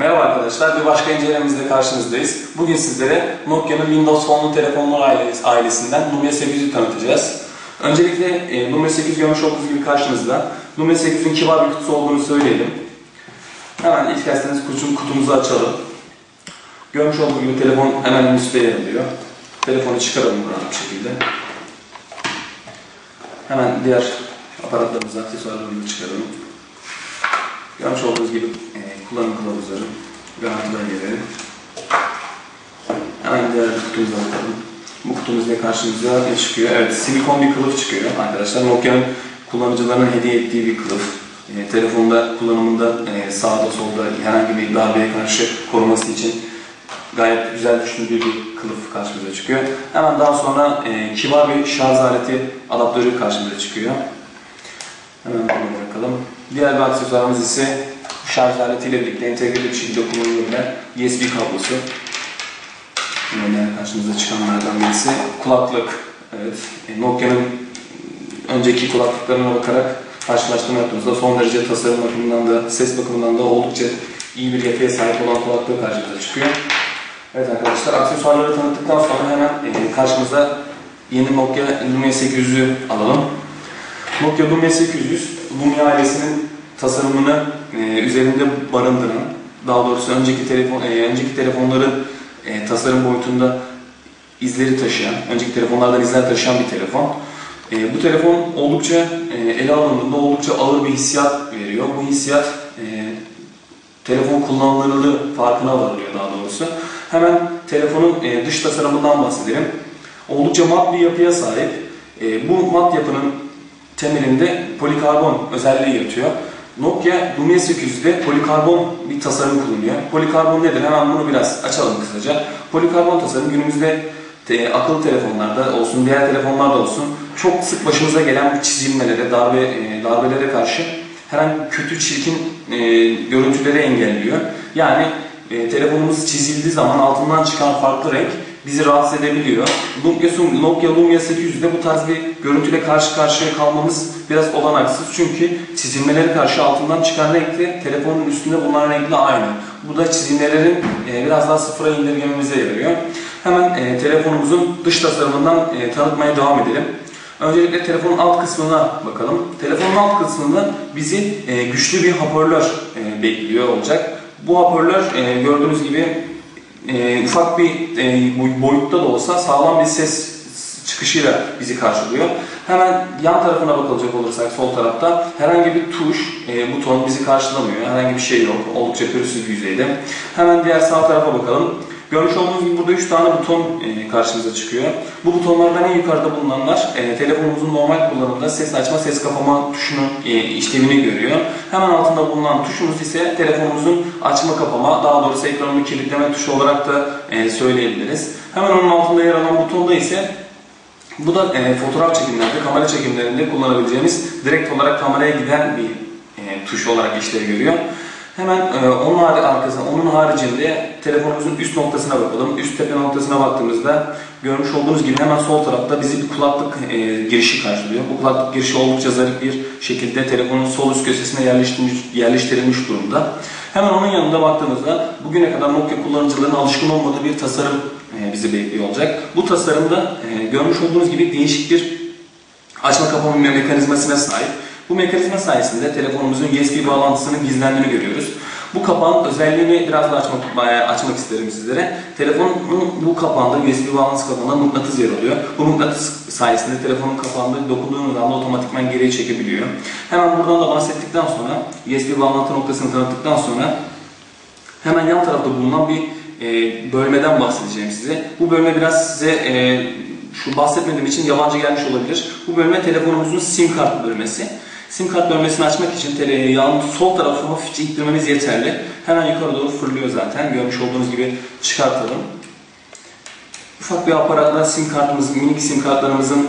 Merhaba arkadaşlar, bir başka incelememizde karşınızdayız. Bugün sizlere Nokia'nın Windows Phone'lu telefonlar ailesi- ailesinden Lumia 8'i tanıtacağız. Öncelikle e, Lumia 8 görmüş olduğunuz gibi karşınızda. Lumia 8'in kibar bir kutusu olduğunu söyleyelim. Hemen ilk isterseniz kutum, kutumuzu açalım. Görmüş olduğunuz gibi telefon hemen üstte yer alıyor. Telefonu çıkaralım rahat bir şekilde. Hemen diğer aparatlarımızı, aksesuarlarımızı çıkaralım. Görmüş olduğunuz gibi e, kullanım kılavuzları, garanti belgeleri. Hemen diğer kutumuza bakalım. Bu kutumuzda karşımıza ne çıkıyor? Evet, silikon bir kılıf çıkıyor arkadaşlar. Nokia'nın kullanıcılarına hediye ettiği bir kılıf. E, telefonda kullanımında e, sağda solda herhangi bir darbeye karşı koruması için gayet güzel düşündüğü bir kılıf karşımıza çıkıyor. Hemen daha sonra e, kibar bir şarj aleti adaptörü karşımıza çıkıyor. Hemen bunu bırakalım. Diğer bir aksesuarımız ise şarj aletiyle birlikte entegre bir şekilde kullanılabilen USB kablosu. Yine karşımıza çıkanlardan birisi. Kulaklık. Evet. E, Nokia'nın önceki kulaklıklarına bakarak karşılaştırma yaptığımızda son derece tasarım bakımından da ses bakımından da oldukça iyi bir yapıya sahip olan kulaklık karşımıza çıkıyor. Evet arkadaşlar aksesuarları tanıttıktan sonra hemen e, karşımıza yeni Nokia Lumia 800'ü alalım. Nokia Lumia 800, Lumia ailesinin tasarımını e, üzerinde barındıran, daha doğrusu önceki telefon e, önceki telefonların e, tasarım boyutunda izleri taşıyan, önceki telefonlardan izler taşıyan bir telefon. E, bu telefon oldukça e, ele alındığında oldukça ağır bir hissiyat veriyor. Bu hissiyat e, telefon kullanılırlığı farkına varılıyor daha doğrusu. Hemen telefonun e, dış tasarımından bahsedelim. Oldukça mat bir yapıya sahip. E, bu mat yapının temelinde polikarbon özelliği yatıyor. Nokia Lumia 800'de polikarbon bir tasarım kullanıyor. Polikarbon nedir? Hemen bunu biraz açalım kısaca. Polikarbon tasarım günümüzde te- akıllı telefonlarda olsun, diğer telefonlarda olsun çok sık başımıza gelen bu çizilmelere, darbe, e, darbelere karşı herhangi kötü, çirkin e, görüntüleri engelliyor. Yani e, telefonumuz çizildiği zaman altından çıkan farklı renk bizi rahatsız edebiliyor. Nokia, Nokia Lumia 800'de bu tarz bir görüntüyle karşı karşıya kalmamız biraz olanaksız. Çünkü çizilmelere karşı altından çıkan renkle telefonun üstünde bulunan renkle aynı. Bu da çizimlerin e, biraz daha sıfıra indirgememize yarıyor. Hemen e, telefonumuzun dış tasarımından e, tanıtmaya devam edelim. Öncelikle telefonun alt kısmına bakalım. Telefonun alt kısmında bizi e, güçlü bir hoparlör bekliyor olacak. Bu hoparlör gördüğünüz gibi e, ufak bir e, boy- boyutta da olsa sağlam bir ses çıkışıyla bizi karşılıyor. Hemen yan tarafına bakılacak olursak sol tarafta herhangi bir tuş, e, buton bizi karşılamıyor. Herhangi bir şey yok. Oldukça pürüzsüz bir yüzeyde. Hemen diğer sağ tarafa bakalım. Görmüş olduğunuz gibi burada 3 tane buton e, karşımıza çıkıyor. Bu butonlardan en yukarıda bulunanlar e, telefonumuzun normal kullanımda ses açma, ses kapama tuşunu e, işlevini görüyor. Hemen altında bulunan tuşumuz ise telefonumuzun açma kapama, daha doğrusu ekranını kilitleme tuşu olarak da söyleyebiliriz. Hemen onun altında yer alan butonda ise bu da fotoğraf çekimlerde, kamera çekimlerinde kullanabileceğimiz direkt olarak kameraya giden bir tuş olarak işlev görüyor. Hemen e, onun arkasında, onun haricinde telefonumuzun üst noktasına bakalım. Üst tepe noktasına baktığımızda görmüş olduğunuz gibi hemen sol tarafta bizi bir kulaklık e, girişi karşılıyor. Bu kulaklık girişi oldukça zarif bir şekilde telefonun sol üst köşesine yerleştirilmiş, yerleştirilmiş durumda. Hemen onun yanında baktığımızda bugüne kadar Nokia kullanıcılarının alışkın olmadığı bir tasarım e, bizi bekliyor olacak. Bu tasarımda e, görmüş olduğunuz gibi değişik bir açma kapama mekanizmasına sahip. Bu mekanizma sayesinde telefonumuzun USB bağlantısının gizlendiğini görüyoruz. Bu kapağın özelliğini biraz da açmak, bayağı açmak isterim sizlere. Telefonun bu kapağında, USB bağlantısı kapağında mıknatıs yer alıyor. Bu mıknatıs sayesinde telefonun kapağında dokunduğunuz anda otomatikman geriye çekebiliyor. Hemen buradan da bahsettikten sonra, USB bağlantı noktasını tanıttıktan sonra hemen yan tarafta bulunan bir e, bölmeden bahsedeceğim size. Bu bölme biraz size e, şu bahsetmediğim için yabancı gelmiş olabilir. Bu bölme telefonumuzun sim kart bölmesi. Sim kart bölmesini açmak için yan sol tarafı hafifçe ittirmeniz yeterli. Hemen yukarı doğru fırlıyor zaten. Görmüş olduğunuz gibi çıkartalım. Ufak bir aparatla sim kartımız, minik sim kartlarımızın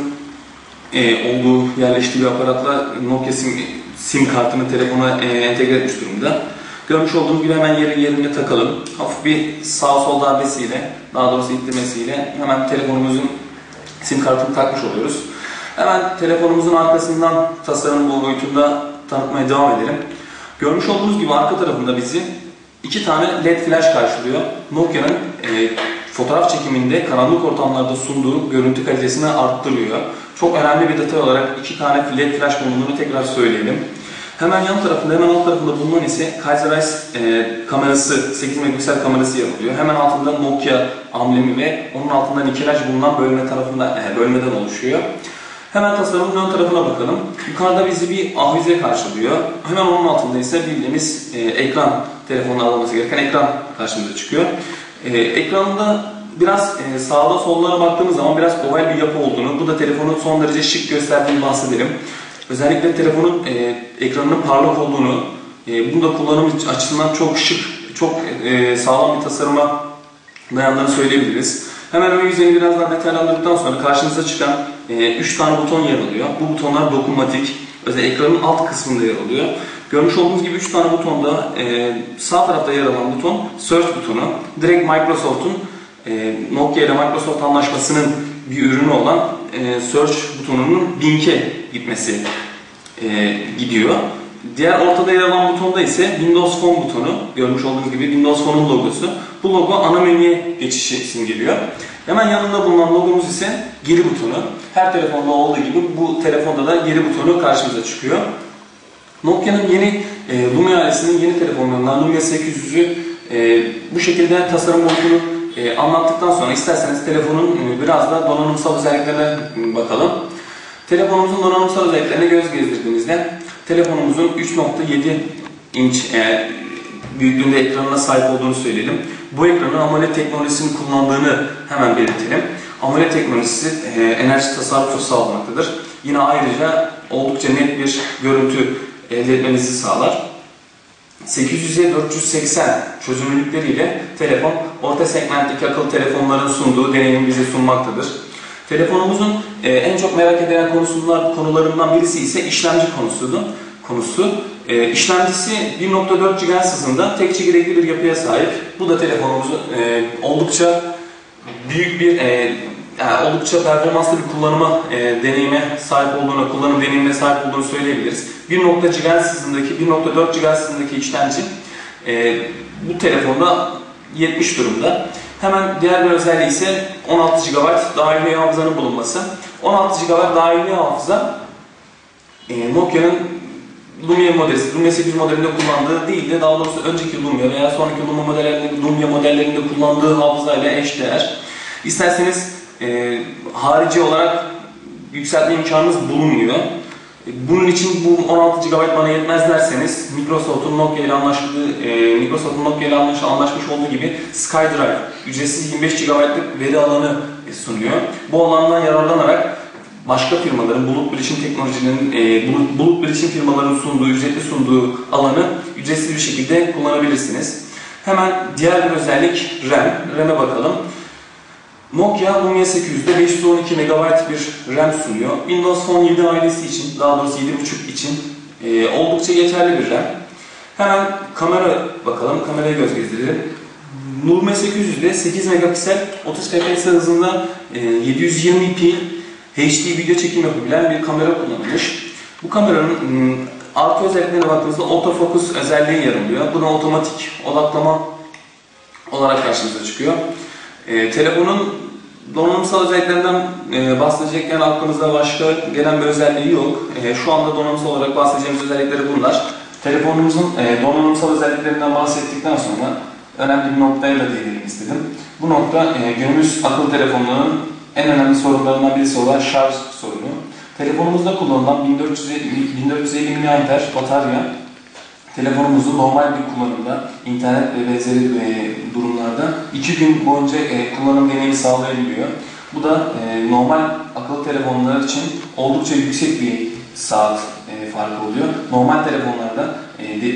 e, olduğu, yerleştiği bir aparatla Nokia sim, sim kartını telefona e, entegre etmiş durumda. Görmüş olduğunuz gibi hemen yeri yerine takalım. Hafif bir sağ sol darbesiyle, daha doğrusu ittirmesiyle hemen telefonumuzun sim kartını takmış oluyoruz. Hemen telefonumuzun arkasından tasarım boyutunda tanıtmaya devam edelim. Görmüş olduğunuz gibi arka tarafında bizi iki tane LED flash karşılıyor. Nokia'nın e, fotoğraf çekiminde karanlık ortamlarda sunduğu görüntü kalitesini arttırıyor. Çok önemli bir detay olarak iki tane LED flash bulunduğunu tekrar söyleyelim. Hemen yan tarafında, hemen alt tarafında bulunan ise Kaiserize e, kamerası, 8 megapiksel kamerası yer alıyor. Hemen altında Nokia amblemi ve onun altında nikelaj bulunan bölme tarafında, e, bölmeden oluşuyor. Hemen tasarımın ön tarafına bakalım. Yukarıda bizi bir avize karşılıyor. Hemen onun altında ise bildiğimiz e, ekran, telefonla alınması gereken ekran karşımıza çıkıyor. E, ekranında biraz e, sağda sollara baktığımız zaman biraz oval bir yapı olduğunu, bu da telefonun son derece şık gösterdiğini bahsedelim. Özellikle telefonun e, ekranının parlak olduğunu, e, bunu da kullanım açısından çok şık, çok e, sağlam bir tasarıma dayandığını söyleyebiliriz. Hemen ön yüzeyini biraz daha detaylandırdıktan sonra karşınıza çıkan 3 e, tane buton yer alıyor. Bu butonlar dokunmatik, özellikle ekranın alt kısmında yer alıyor. Görmüş olduğunuz gibi 3 tane butonda e, sağ tarafta yer alan buton Search butonu. Direkt Microsoft'un e, Nokia ile Microsoft anlaşmasının bir ürünü olan e, Search butonunun Bing'e gitmesi gidiyor. Diğer ortada yer alan butonda ise Windows Phone butonu. Görmüş olduğunuz gibi Windows Phone'un logosu. Bu logo ana menüye geçişi simgeliyor. Hemen yanında bulunan logomuz ise geri butonu. Her telefonda olduğu gibi bu telefonda da geri butonu karşımıza çıkıyor. Nokia'nın yeni e, Lumia ailesinin yeni telefonlarından Lumia 800'ü e, bu şekilde tasarım olduğunu e, anlattıktan sonra isterseniz telefonun e, biraz da donanımsal özelliklerine bakalım. Telefonumuzun donanımsal özelliklerine göz gezdirdiğimizde telefonumuzun 3.7 inç e, büyüklüğünde ekranına sahip olduğunu söyleyelim. Bu ekranın AMOLED teknolojisini kullandığını hemen belirtelim. AMOLED teknolojisi e, enerji tasarrufu sağlamaktadır. Yine ayrıca oldukça net bir görüntü elde etmenizi sağlar. 800'e 480 çözünürlükleriyle telefon orta segmentteki akıllı telefonların sunduğu deneyimi bize sunmaktadır. Telefonumuzun e, en çok merak edilen konusundan, konularından birisi ise işlemci konusudur. Konusu. E, işlemcisi 1.4 GHz hızında tek çekirdekli bir yapıya sahip. Bu da telefonumuzu e, oldukça büyük bir e, yani oldukça performanslı bir kullanıma e, deneyime sahip olduğunu, kullanım deneyimine sahip olduğunu söyleyebiliriz. 1.4 GHz hızındaki 1.4 GHz hızındaki işlemci e, bu telefonda 70 durumda. Hemen diğer bir özelliği ise 16 GB dahili hafızanın bulunması. 16 GB dahili hafıza e, Nokia'nın Lumia modeli, Lumia 8 modelinde kullandığı değil de daha doğrusu önceki Lumia veya sonraki Lumia modellerinde, Lumia modellerinde kullandığı hafızayla eşdeğer. İsterseniz e, harici olarak yükseltme imkanınız bulunmuyor. Bunun için bu 16 GB bana yetmez derseniz Microsoft'un Nokia ile anlaştığı, e, Microsoft'un Nokia ile anlaş, anlaşmış olduğu gibi SkyDrive ücretsiz 25 GB'lık veri alanı sunuyor. Bu alandan yararlanarak başka firmaların, bulut bilişim teknolojilerinin, e, bulut, bulut bilişim firmalarının sunduğu, ücretli sunduğu alanı ücretsiz bir şekilde kullanabilirsiniz. Hemen diğer bir özellik RAM. RAM'e bakalım. Nokia Lumia 800'de 512 MB bir RAM sunuyor. Windows Phone 7 ailesi için, daha doğrusu 7.5 için e, oldukça yeterli bir RAM. Hemen kamera bakalım, kameraya göz gezdirelim. Lumia 800'de 8 megapiksel 30 fps hızında e, 720p HD video çekim yapabilen bir kamera kullanılmış. Bu kameranın ıı, artı özelliklerine baktığımızda autofocus özelliği yer alıyor. Buna otomatik odaklama olarak karşımıza çıkıyor. E, telefonun donanımsal özelliklerinden e, bahsedecekken aklımızda başka gelen bir özelliği yok. E, şu anda donanımsal olarak bahsedeceğimiz özellikleri bunlar. Telefonumuzun e, donanımsal özelliklerinden bahsettikten sonra önemli bir noktaya da değinelim istedim. Bu nokta e, günümüz akıllı telefonların en önemli sorunlarından birisi olan şarj sorunu. Telefonumuzda kullanılan 1450, 1450 mAh batarya telefonumuzu normal bir kullanımda, internet ve benzeri e, durumlarda iki gün boyunca e, kullanım deneyimi sağlayabiliyor. Bu da e, normal akıllı telefonlar için oldukça yüksek bir saat farkı oluyor. Normal telefonlarda,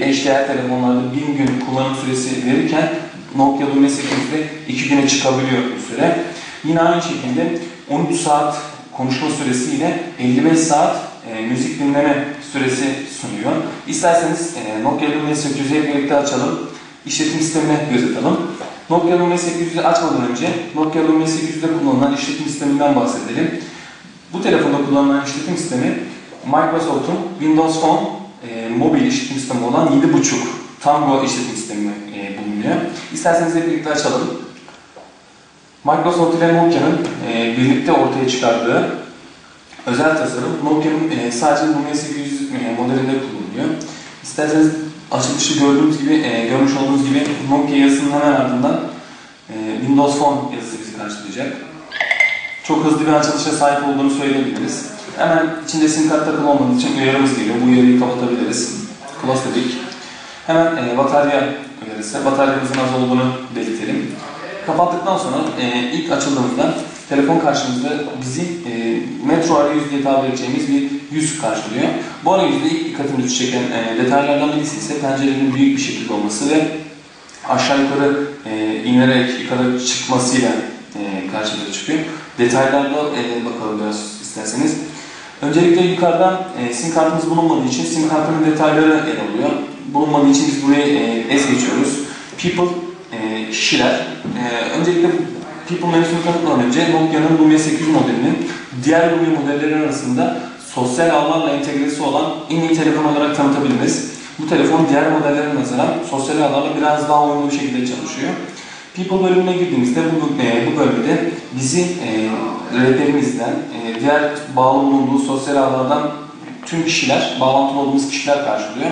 eşdeğer telefonlarda bir gün kullanım süresi verirken Nokia Lumia 8'de iki güne çıkabiliyor bu süre. Yine aynı şekilde 13 saat konuşma süresi ile 55 saat müzik dinleme süresi sunuyor. İsterseniz e, Nokia Lumia 800'ü hep birlikte açalım. İşletim sistemine göz atalım. Nokia Lumia 800'ü açmadan önce Nokia Lumia 800'de kullanılan işletim sisteminden bahsedelim. Bu telefonda kullanılan işletim sistemi Microsoft'un Windows Phone e, mobil işletim sistemi olan 7.5 Tango işletim sistemi e, bulunuyor. İsterseniz hep birlikte açalım. Microsoft ile Nokia'nın e, birlikte ortaya çıkardığı özel tasarım Nokia'nın e, sadece Lumia 800 e, modelinde kullanılıyor. İsterseniz açılışı gördüğünüz gibi, e, görmüş olduğunuz gibi Nokia yazısının hemen ardından e, Windows Phone yazısı bizi karşılayacak. Çok hızlı bir açılışa sahip olduğunu söyleyebiliriz. Hemen içinde sim kart takılı olmadığı için uyarımız geliyor. Bu uyarıyı kapatabiliriz. Close dedik. Hemen e, batarya uyarısı. Bataryamızın az olduğunu belirtelim. Kapattıktan sonra e, ilk açıldığımızda telefon karşımızda bizi e, metro arayüz diye tabir edeceğimiz bir yüz karşılıyor. Bu arayüzde ilk dikkatimizi çeken e, detaylardan birisi ise pencerenin büyük bir şekilde olması ve aşağı yukarı e, inerek yukarı çıkmasıyla e, karşımıza çıkıyor. Detaylarla e, bakalım biraz isterseniz. Öncelikle yukarıdan e, sim kartımız bulunmadığı için sim kartının detayları yer alıyor. Bulunmadığı için biz buraya e, es geçiyoruz. People, e, kişiler. E, öncelikle People menüsünü tanıtmadan önce Nokia'nın Lumia 800 modelinin diğer Lumia modelleri arasında sosyal ağlarla entegresi olan en iyi telefon olarak tanıtabiliriz. Bu telefon diğer modellere nazaran sosyal ağlarla biraz daha uyumlu bir şekilde çalışıyor. People bölümüne girdiğimizde bu, e, bu bölümde bizi e, rehberimizden, e, diğer bağlı bulunduğu sosyal ağlardan tüm kişiler, bağlantılı olduğumuz kişiler karşılıyor.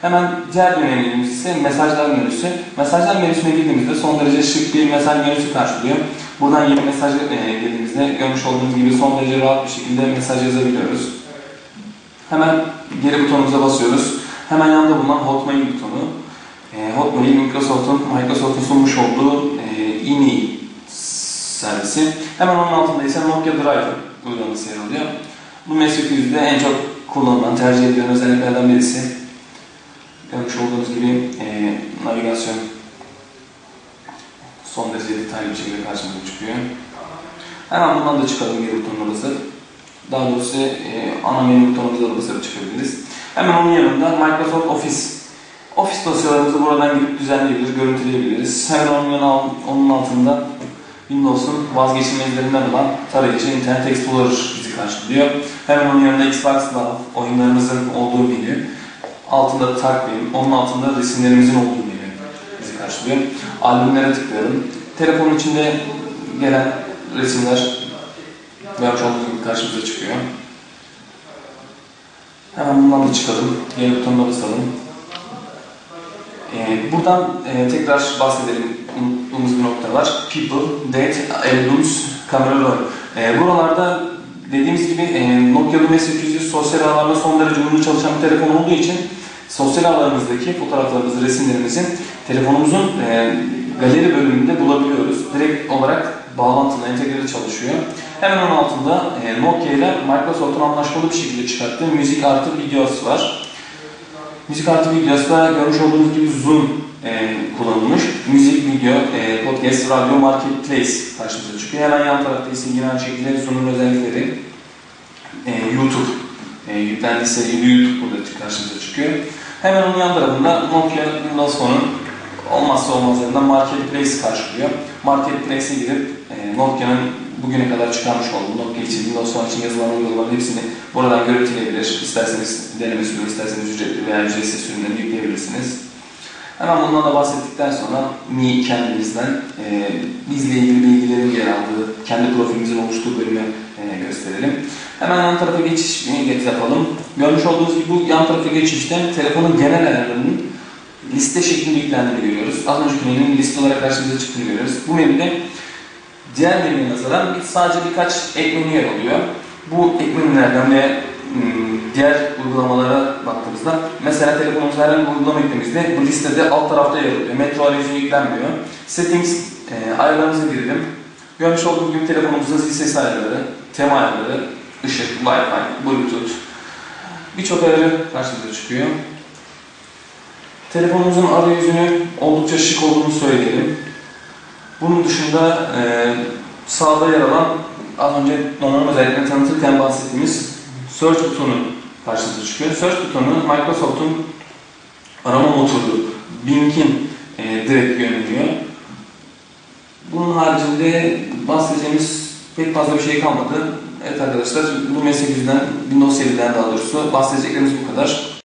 Hemen diğer menümüz ise mesajlar menüsü. Mesajlar menüsüne girdiğimizde son derece şık bir mesaj menüsü karşılıyor. Buradan yeni mesaj e, girdiğimizde görmüş olduğunuz gibi son derece rahat bir şekilde mesaj yazabiliyoruz. Hemen geri butonumuza basıyoruz. Hemen yanında bulunan Hotmail butonu. E, Hotmail Microsoft'un Microsoft'un sunmuş olduğu e, e-mail servisi. Hemen onun altında ise Nokia Drive uygulaması yer alıyor. Bu M800'de en çok kullanılan, tercih edilen özelliklerden birisi. Görmüş olduğunuz gibi e, navigasyon son derece detaylı bir şekilde karşımıza çıkıyor. Hemen bundan da çıkalım geri butonuna basıp. Daha doğrusu e, ana menü butonumuza da basıp çıkabiliriz. Hemen onun yanında Microsoft Office. Office dosyalarımızı buradan girip düzenleyebiliriz, görüntüleyebiliriz. Hemen onun, onun altında Windows'un vazgeçilmezlerinden olan tarayıcı Internet Explorer bizi karşılıyor. Hemen onun yanında Xbox Live oyunlarımızın olduğu menü. Altında takvim, onun altında resimlerimizin olduğu menü bizi karşılıyor. Albümlere tıklayalım. Telefonun içinde gelen resimler yapmış olduğumuz gibi karşımıza çıkıyor. Hemen bundan da çıkalım. Yeni butonuna basalım. Ee, buradan e, tekrar bahsedelim. Unuttuğumuz bir nokta var. People, Date, Albums, Camera Roll. Ee, buralarda dediğimiz gibi e, Nokia Lumia 800 sosyal ağlarla son derece uyumlu çalışan bir telefon olduğu için sosyal ağlarımızdaki fotoğraflarımızı, resimlerimizin telefonumuzun e, galeri bölümünde bulabiliyoruz. Direkt olarak bağlantılı, entegreli çalışıyor. Hemen onun altında e, Nokia ile Microsoft'un anlaşmalı bir şekilde çıkarttığı müzik artı videosu var. Müzik artı videosunda görmüş olduğunuz gibi Zoom e, kullanılmış. Müzik, video, e, podcast, radyo, marketplace karşımıza çıkıyor. Hemen yan tarafta ise yine aynı şekilde Zoom'un özellikleri e, YouTube e, yüklendiyse YouTube burada karşımıza çıkıyor. Hemen onun yan tarafında Nokia Windows Phone'un olmazsa olmazlarından Marketplace karşılıyor. Marketplace'e girip e, Nokia'nın bugüne kadar çıkarmış olduğu Nokia için, Windows Phone için yazılan uygulamaların hepsini buradan görüntüleyebilir. İsterseniz deneme sürümü, isterseniz ücretli veya ücretsiz sürümlerini yükleyebilirsiniz. Hemen bundan da bahsettikten sonra Mi kendimizden e, bizle ilgili bilgilerin yer aldığı, kendi profilimizin oluştuğu bölümü e, gösterelim. Hemen yan tarafa geçiş yapalım. Görmüş olduğunuz gibi bu yan tarafa geçişte telefonun genel ayarlarının liste şeklinde yüklendiğini görüyoruz. Az önceki menünün liste olarak karşımıza çıktığını görüyoruz. Bu menüde diğer menüye nazaran sadece birkaç ek menü yer alıyor. Bu ek menülerden ve diğer uygulamalara baktığımızda mesela telefonumuza herhangi bir uygulama yüklememizde bu listede alt tarafta yer alıyor. Metro arayüzü yüklenmiyor. Settings e, ayarlarımıza girelim. Görmüş olduğunuz gibi telefonumuzun zil sesi ayarları, tema ayarları, ışık, Wi-Fi, Bluetooth birçok ayarı karşımıza çıkıyor. Telefonumuzun arayüzünü oldukça şık olduğunu söyleyelim. Bunun dışında e, sağda yer alan az önce donanım özelliklerini tanıtırken bahsettiğimiz Search butonu karşımıza çıkıyor. Search butonu Microsoft'un arama motoru Bing'in e, direkt yöneliyor. Bunun haricinde bahsedeceğimiz pek fazla bir şey kalmadı. Evet arkadaşlar, Lumia 8'den, Windows 7'den daha doğrusu bahsedeceklerimiz bu kadar.